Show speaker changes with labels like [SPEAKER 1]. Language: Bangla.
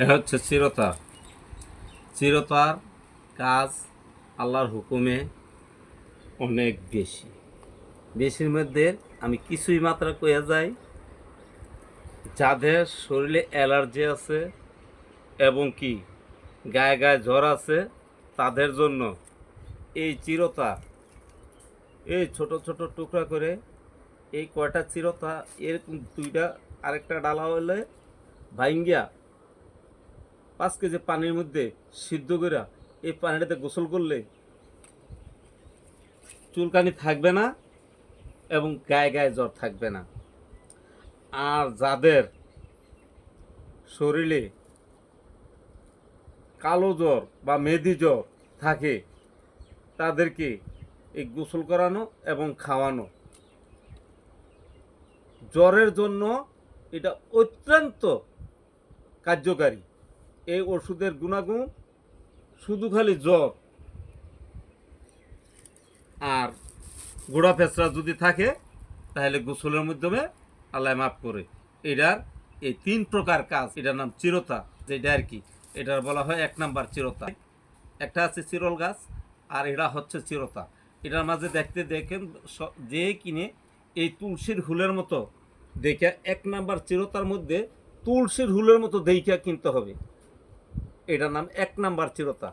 [SPEAKER 1] এটা হচ্ছে চিরতা চিরতার কাজ আল্লাহর হুকুমে অনেক বেশি। বেশির মধ্যে আমি কিছুই মাত্রা কয়ে যাই, যাদের শরীরে অ্যালার্জি আছে এবং কি গায়ে গায়ে জ্বর আছে, তাদের জন্য এই চিরতা এই ছোট ছোট টুকরা করে এই কয়টা চিরতা এরকম দুইটা আরেকটা ডালা হলে ভাইঙ্গিয়া পাঁচ কেজি পানির মধ্যে সিদ্ধ করে এই পানিটাতে গোসল করলে চুলকানি থাকবে না এবং গায়ে গায়ে জ্বর থাকবে না। আর যাদের শরীরে কালো জ্বর বা মেদি জ্বর থাকে, তাদেরকে এই গোসল করানো এবং খাওয়ানো। জ্বরের জন্য এটা অত্যন্ত কার্যকারী। এই ওষুধের গুণাগুণ শুধু খালি জ্বর আর গোড়া ফেসরা যদি থাকে, তাহলে গোসলের মাধ্যমে আল্লাহ মাফ করে। এটার এই তিন প্রকার কাজ, এটার নাম চিরতা, যেটা আর কি, এটার বলা হয় এক নাম্বার চিরতা। একটা আছে চিরল গাছ, আর এটা হচ্ছে চিরতা। এটার মাঝে দেখতে দেখেন যে কিনে এই তুলসীর হুলের মতো দেখে এক নাম্বার চিরতার মধ্যে তুলসীর হুলের মতো দেইখা কিনতে হবে। এটার নাম এক নাম্বার চিরতা